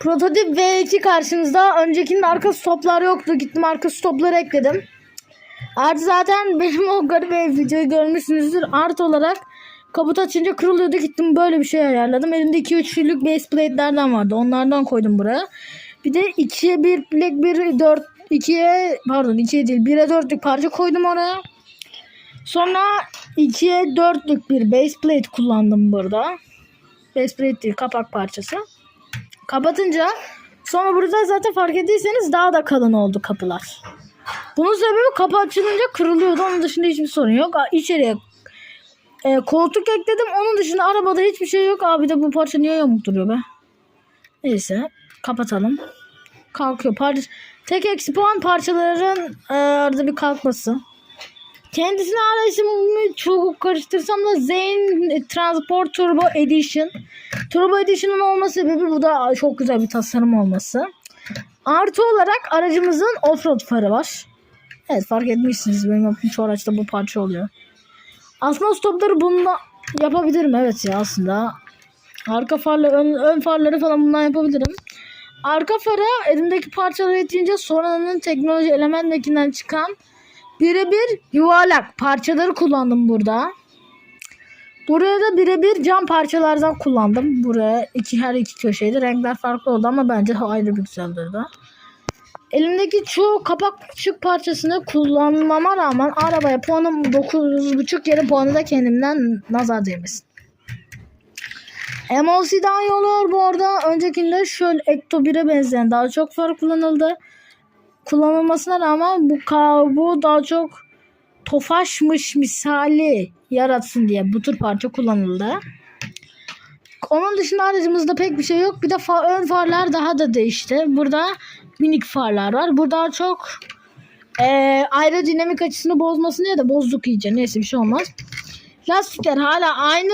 Prototip V2 karşınızda. Öncekinin arka stoplar yoktu. Gittim arka stopları ekledim. Artı zaten benim o garip ev videoyu görmüşsünüzdür. Art olarak kaput açınca kırılıyordu. Gittim böyle bir şey ayarladım. Elimde 2-3'lük base plate'lerden vardı. Onlardan koydum buraya. Bir de 2'ye 1 bilek 1 4 2'ye pardon 2'ye değil 1'e 4'lük parça koydum oraya. Sonra 2'ye 4'lük bir base plate kullandım burada. Base plate değil kapak parçası. Kapatınca sonra burada zaten fark ettiyseniz daha da kalın oldu kapılar. Bunun sebebi kapı açılınca kırılıyordu. Onun dışında hiçbir sorun yok. İçeriye e, koltuk ekledim. Onun dışında arabada hiçbir şey yok. Abi de bu parça niye yamuk duruyor be? Neyse kapatalım. Kalkıyor. Par Tek eksi puan parçaların e, arada bir kalkması. Kendisine hala ismini çok karıştırsam da Zane Transport Turbo Edition. Turbo Edition'ın olma sebebi bu da çok güzel bir tasarım olması. Artı olarak aracımızın offroad farı var. Evet fark etmişsiniz benim yaptığım çoğu araçta bu parça oluyor. Aslında stopları bununla yapabilirim evet ya aslında. Arka farları, ön, ön farları falan bundan yapabilirim. Arka fara elimdeki parçaları ekleyince sonranın teknoloji elementindekinden çıkan birebir yuvarlak parçaları kullandım burada. Buraya da birebir cam parçalardan kullandım. Buraya iki her iki köşeydi. Renkler farklı oldu ama bence ayrı bir güzel. Elimdeki çoğu kapakçık parçasını kullanmama rağmen arabaya puanım 9.5 yeri puanı da kendimden nazar değmesin. MLC daha iyi olur bu arada. Öncekinde şöyle Ecto 1'e benzeyen daha çok far kullanıldı. Kullanılmasına rağmen bu bu daha çok tofaşmış misali yaratsın diye bu tür parça kullanıldı. Onun dışında aracımızda pek bir şey yok. Bir de fa- ön farlar daha da değişti. Burada minik farlar var. Burada çok e, aerodinamik açısını bozmasın diye de bozduk iyice. Neyse bir şey olmaz. Lastikler hala aynı.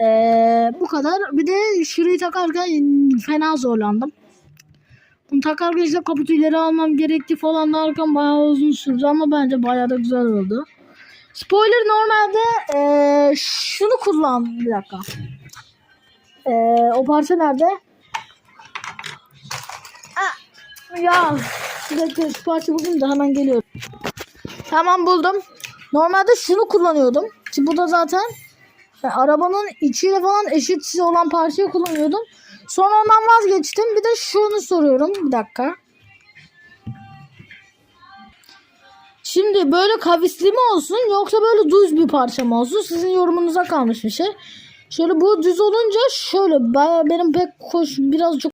E, bu kadar. Bir de şurayı takarken fena zorlandım. Takarken işte kaputu ileri almam gerekti falan derken bayağı uzun sürdü ama bence bayağı da güzel oldu. Spoiler normalde e, şunu kullan bir dakika. E, o parça nerede? Ah, ya dakika şu parça bulayım da hemen geliyorum. Tamam buldum. Normalde şunu kullanıyordum. Şimdi bu da zaten e, arabanın içiyle falan eşit olan parçayı kullanıyordum. Sonra ondan vazgeçtim. Bir de şunu soruyorum. Bir dakika. Şimdi böyle kavisli mi olsun yoksa böyle düz bir parça mı olsun? Sizin yorumunuza kalmış bir şey. Şöyle bu düz olunca şöyle benim pek hoş biraz çok